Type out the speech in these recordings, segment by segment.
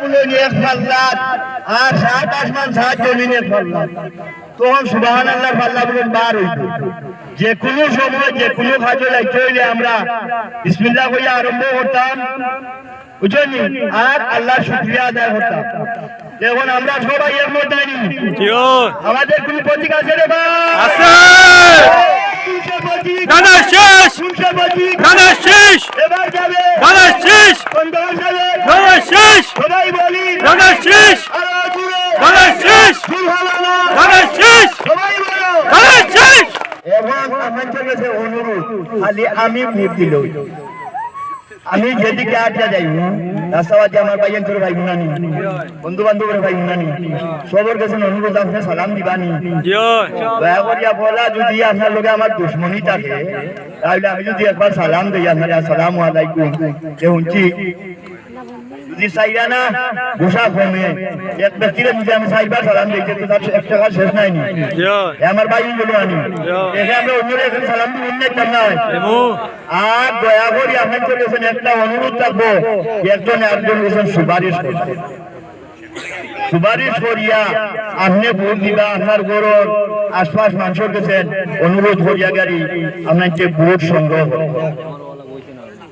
বলে এক পাল্লাত আর সাত আসমান সাত জমিন এক পাল্লাত তখন সুবাহান আল্লাহ পাল্লা বলে বার হইত যে কোনো সময় যে কোনো কাজে লাইতে হইলে আমরা বিসমিল্লাহ কইয়া আরম্ভ করতাম বুঝলি আর আল্লাহ শুক্রিয়া আদায় করতাম এখন আমরা সবাই এর মধ্যে আনি জিও আমাদের কোন প্রতীক আছে রে ভাই আছে কোনটা প্রতীক? গানা শেষ কোনটা প্রতীক? গানা শেষ এবার যাবে গানা শেষ কোন দল যাবে গানা শেষ! সবাই বলি গানা শেষ! আরও শেষ! সুবহানাল্লাহ শেষ! সবাই বলো গানা শেষ! এবং আমার কাছে অনুরোধ খালি আমি ভোট দিল। আমি যেদিকে আটটা যাই রাস্তাবাদে আমার ভাইয়ের তোর ভাই বোনানি বন্ধু বান্ধবের ভাই বোনানি সবার কাছে অনুরোধ আপনি সালাম দিবানি। দয়া করিয়া বলা যদি আপনার লোকে আমার দুশ্মনী থাকে তাহলে আমি যদি একবার সালাম দিই আপনার আসসালামু আলাইকুম। শুনছি যদি চাইরা না ঘোষা কমে এক ব্যক্তির যদি আমি চাইবার সালাম দিই তো তার এক টাকা শেষ নাই নি। আমার ভাই বলো আনি। এখানে আমরা এখানে সালাম অন্য একটা নাই। আর দয়া করি আপনার করেছেন একটা অনুরোধ থাকব একজন একজন করেছেন সুপারিশ করছেন সুপারিশ করিয়া আপনি ভোট দিবা আপনার গরর আশপাশ মানুষের কাছে অনুরোধ করিয়া গাড়ি আপনার যে ভোট সংগ্রহ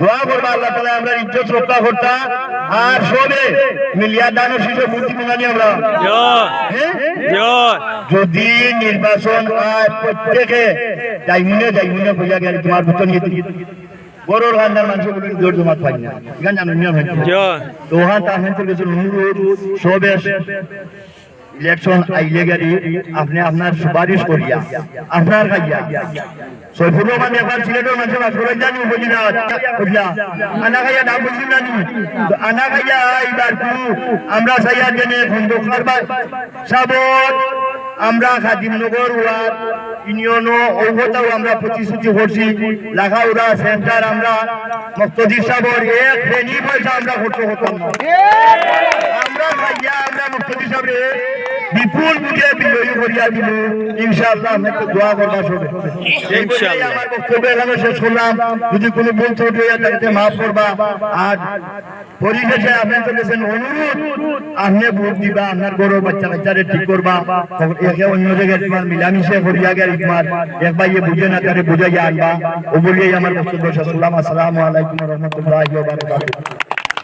দোয়া করবা আল্লাহ তাআলা আমরা ইজ্জত রক্ষা করতা। আর সবে মিলিয়া শিশু বুদ্ধি মিলানি আমরা। হ্যাঁ? যদি নির্বাচন হয় প্রত্যেকে যাইমুনে যাইমুনে গেলে তোমার ভিতর নিয়ে বড়র হান্দার মানুষ জোর জমাত পাই না। এখানে জানো নিয়ম তো ওখান তার কিছু অনুরোধ সবে ইলেকশন আইলে গাড়ি আপনি আপনার সুপারিশ করিয়া আপনার খাইয়া। সৈফুর রহমান সিলেটের মানুষের বাস করে জানি উপজেলা বুঝলা আনা খাইয়া নাম বুঝলি জানি। আনা খাইয়া এইবার কু আমরা সাইয়া জেনে খন্দকার বা সাবর আমরা খাদিমনগর ওয়ার ইউনিয়নও আমরা প্রতিশ্রুতি করছি। লাখাউড়া সেন্টার আমরা মুক্তদির সাবর এক পয়সা আমরা খরচ করতাম। না আমরা ভাইয়া আমরা মুক্তি সাহেব বিপুল বুঝে বিজয়ী করিয়া দিব ইনশাআল্লাহ দোয়া ইনশাআল্লাহ। আমার বক্তব্য এখানে শেষ করলাম যদি কোনো ভুল ত্রুটি করবা আর অনুরোধ আপনি ভোট দিবা আপনার গরু বাচ্চা কাচ্চারে ঠিক করবা অন্য জায়গায় তোমার মিলামিশে করিয়া গেলে তোমার এক ভাইয়ে বুঝে না তারে বুঝাইয়া আনবা ও বলিয়াই আমার বক্তব্য শেষ করলাম আসসালামু আলাইকুম রহমতুল্লাহ